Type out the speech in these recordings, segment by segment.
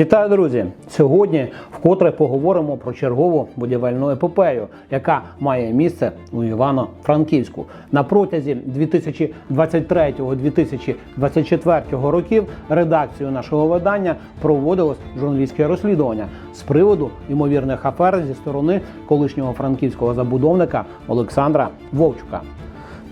Вітаю, друзі! Сьогодні вкотре поговоримо про чергову будівельну епопею, яка має місце у Івано-Франківську. На протязі 2023-2024 років редакцією нашого видання проводилось журналістське розслідування з приводу ймовірних афер зі сторони колишнього франківського забудовника Олександра Вовчука.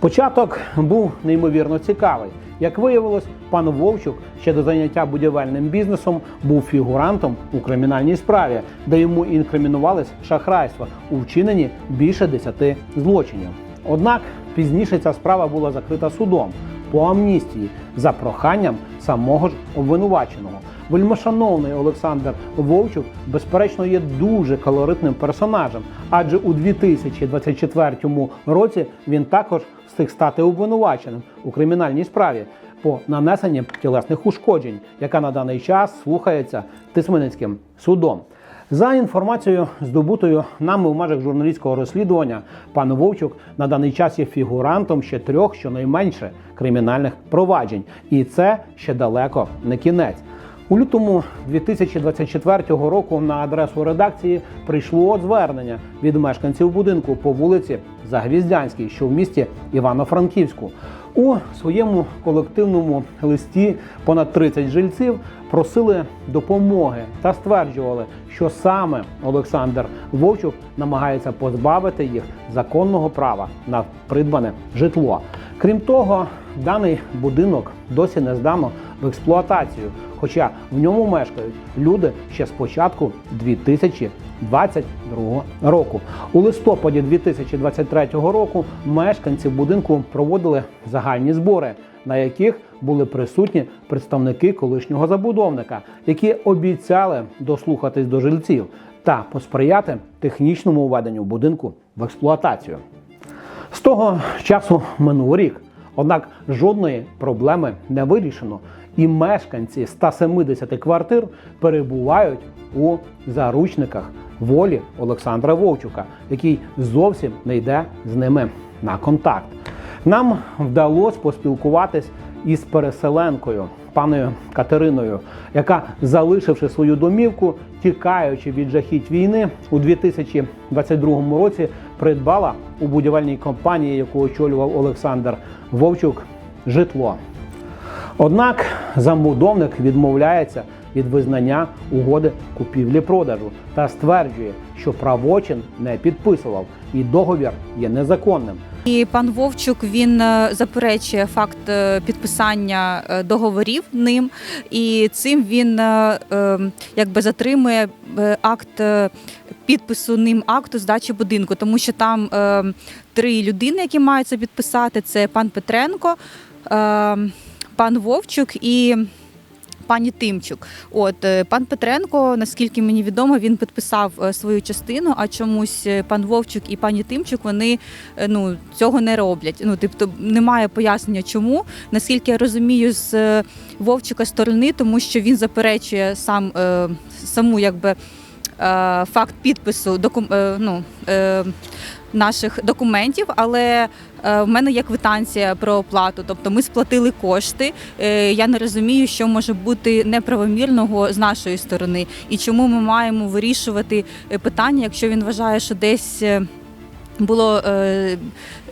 Початок був неймовірно цікавий. Як виявилось, пан Вовчук ще до заняття будівельним бізнесом був фігурантом у кримінальній справі, де йому інкримінувались шахрайства у вчиненні більше десяти злочинів. Однак пізніше ця справа була закрита судом по амністії за проханням самого ж обвинуваченого. Вельмишановний Олександр Вовчук, безперечно, є дуже колоритним персонажем, адже у 2024 році він також встиг стати обвинуваченим у кримінальній справі по нанесенні тілесних ушкоджень, яка на даний час слухається Тисменницьким судом. За інформацією, здобутою нами в межах журналістського розслідування, пан Вовчук на даний час є фігурантом ще трьох, щонайменше, кримінальних проваджень, і це ще далеко не кінець. У лютому 2024 року на адресу редакції прийшло звернення від мешканців будинку по вулиці Загвіздянській, що в місті Івано-Франківську. У своєму колективному листі понад 30 жильців просили допомоги та стверджували, що саме Олександр Вовчук намагається позбавити їх законного права на придбане житло. Крім того, даний будинок досі не здано в експлуатацію, хоча в ньому мешкають люди ще з початку 2022 року. У листопаді 2023 року мешканці будинку проводили загальні збори, на яких були присутні представники колишнього забудовника, які обіцяли дослухатись до жильців та посприяти технічному введенню будинку в експлуатацію. З того часу минув рік. Однак жодної проблеми не вирішено, і мешканці 170 квартир перебувають у заручниках волі Олександра Вовчука, який зовсім не йде з ними на контакт. Нам вдалося поспілкуватись із переселенкою, паною Катериною, яка, залишивши свою домівку, тікаючи від жахіть війни, у 2022 році придбала у будівельній компанії, яку очолював Олександр Вовчук, житло. Однак забудовник відмовляється від визнання угоди купівлі-продажу та стверджує, що правочин не підписував і договір є незаконним. І пан Вовчук він е, заперечує факт е, підписання е, договорів ним, і цим він якби затримує акт підпису ним акту здачі будинку, тому що там три людини, які мають це підписати: це пан Петренко, пан Вовчук і. Пані Тимчук, от е, пан Петренко, наскільки мені відомо, він підписав е, свою частину. А чомусь е, пан Вовчук і пані Тимчук вони ну цього не роблять. Ну тобто немає пояснення, чому. Наскільки я розумію, з Вовчука сторони, тому що він заперечує сам саму якби. Е, Факт підпису докум, е, ну, е, наших документів, але в мене є квитанція про оплату. Тобто ми сплатили кошти. Я не розумію, що може бути неправомірного з нашої сторони, і чому ми маємо вирішувати питання, якщо він вважає, що десь. Було е,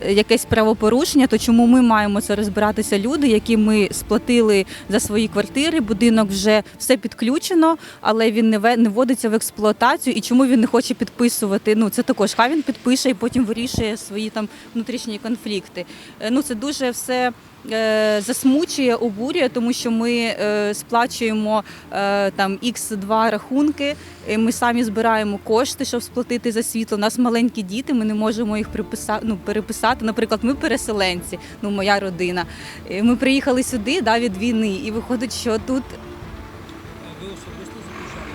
якесь правопорушення, то чому ми маємо це розбиратися? Люди, які ми сплатили за свої квартири, будинок вже все підключено, але він не не вводиться в експлуатацію. І чому він не хоче підписувати? Ну це також хай він підпише і потім вирішує свої там внутрішні конфлікти. Е, ну це дуже все. Е, Засмучує, обурює, тому що ми е, сплачуємо е, там X2 рахунки. Ми самі збираємо кошти, щоб сплатити за світло. У нас маленькі діти, ми не можемо їх приписати, ну, переписати. Наприклад, ми переселенці, ну моя родина. Ми приїхали сюди да, від війни, і виходить, що тут Ви особисто заключали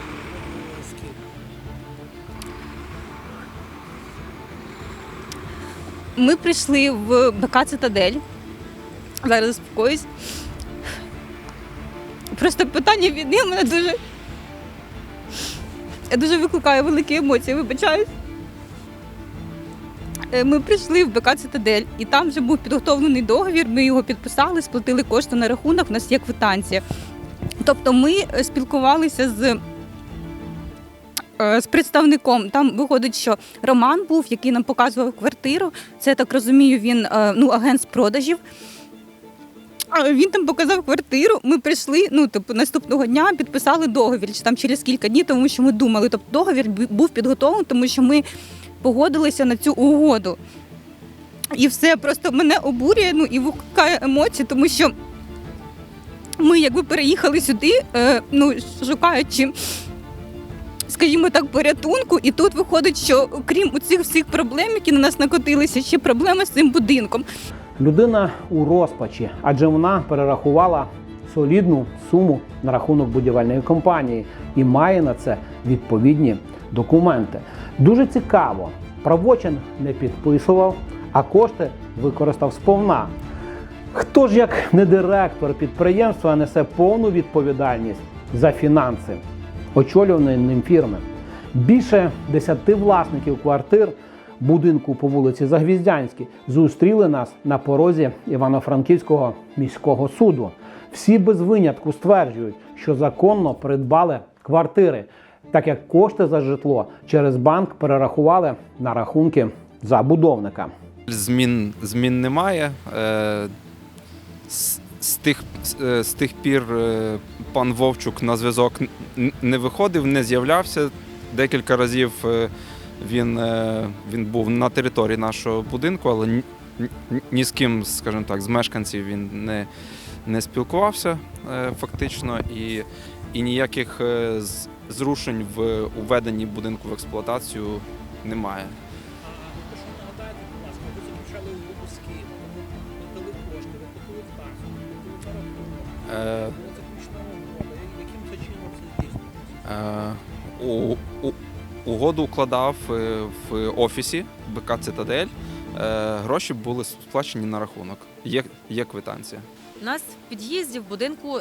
ми прийшли в БК Цитадель. Зараз заспокоюсь. Просто питання війни мене дуже. Я дуже викликаю великі емоції, вибачаюсь. Е, Ми прийшли в БК Цитадель, і там вже був підготовлений договір. Ми його підписали, сплатили кошти на рахунок. У нас є квитанція. Тобто, ми е, спілкувалися з е, з представником. Там виходить, що Роман був, який нам показував квартиру. Це я так розумію, він ну, агент з продажів. Він там показав квартиру. Ми прийшли. Ну, типу, наступного дня підписали договір, чи там через кілька днів, тому що ми думали. Тобто договір був підготовлений, тому що ми погодилися на цю угоду. І все просто мене обурює ну, і викликає емоції, тому що ми якби переїхали сюди, е, ну, шукаючи, скажімо так, порятунку, і тут виходить, що крім цих всіх проблем, які на нас накотилися, ще проблеми з цим будинком. Людина у розпачі, адже вона перерахувала солідну суму на рахунок будівельної компанії і має на це відповідні документи. Дуже цікаво, правочин не підписував, а кошти використав сповна. Хто ж як не директор підприємства несе повну відповідальність за фінанси очолюваної ним фірми? Більше десяти власників квартир будинку по вулиці Загвіздянській зустріли нас на порозі Івано-Франківського міського суду. Всі без винятку стверджують, що законно придбали квартири, так як кошти за житло через банк перерахували на рахунки забудовника. Змін, змін немає. Е, З, з, тих, з, е, з тих пір е, пан Вовчук на зв'язок не виходив, не з'являвся. Декілька разів він, е, він був на території нашого будинку, але ні, ні- з ким, скажімо так, з мешканців він не, не спілкувався е, фактично, і, і ніяких е, зрушень в уведенні будинку в експлуатацію немає. Е? Е, у, у, угоду укладав е, в офісі БК Цитадель. Е, Гроші були сплачені на рахунок. Є, є квитанція. У нас в під'їзді в будинку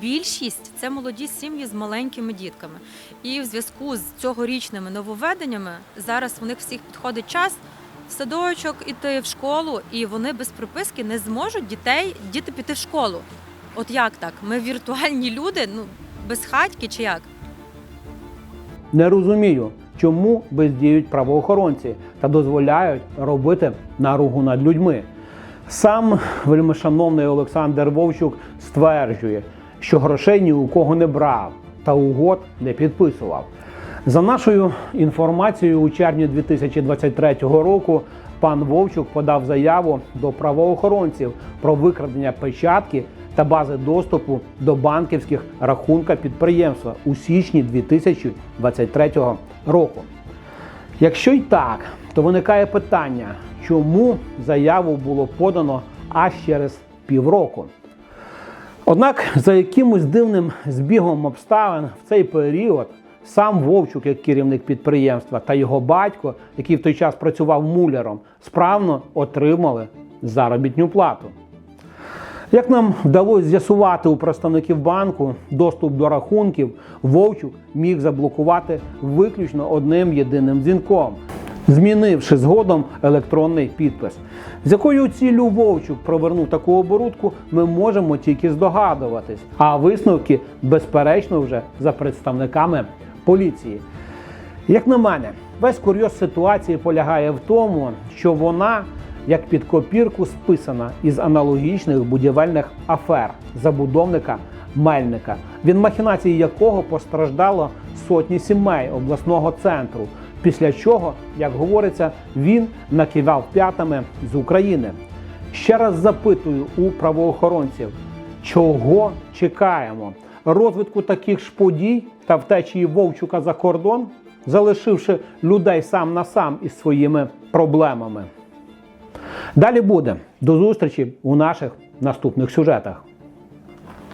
більшість це молоді сім'ї з маленькими дітками. І в зв'язку з цьогорічними нововведеннями зараз у них всіх підходить час в садочок іти в школу, і вони без приписки не зможуть дітей діти піти в школу. От як так? Ми віртуальні люди, ну без хатьки чи як? Не розумію, чому бездіють правоохоронці та дозволяють робити наругу над людьми. Сам вельмишановний Олександр Вовчук стверджує, що грошей ні у кого не брав та угод не підписував. За нашою інформацією, у червні 2023 року пан Вовчук подав заяву до правоохоронців про викрадення печатки та бази доступу до банківських рахунка підприємства у січні 2023 року. Якщо й так, то виникає питання, чому заяву було подано аж через півроку. Однак, за якимось дивним збігом обставин в цей період сам Вовчук, як керівник підприємства, та його батько, який в той час працював муляром, справно отримали заробітню плату. Як нам вдалося з'ясувати у представників банку, доступ до рахунків Вовчук міг заблокувати виключно одним єдиним дзвінком, змінивши згодом електронний підпис. З якою ціллю Вовчук провернув таку оборудку, ми можемо тільки здогадуватись. А висновки, безперечно, вже за представниками поліції. Як на мене, весь курйоз ситуації полягає в тому, що вона, як під копірку, списана із аналогічних будівельних афер забудовника Мельника, від махінації якого постраждало сотні сімей обласного центру. Після чого, як говориться, він накивав п'ятами з України. Ще раз запитую у правоохоронців, чого чекаємо? Розвитку таких ж подій та втечі Вовчука за кордон, залишивши людей сам на сам із своїми проблемами. Далі буде. До зустрічі у наших наступних сюжетах.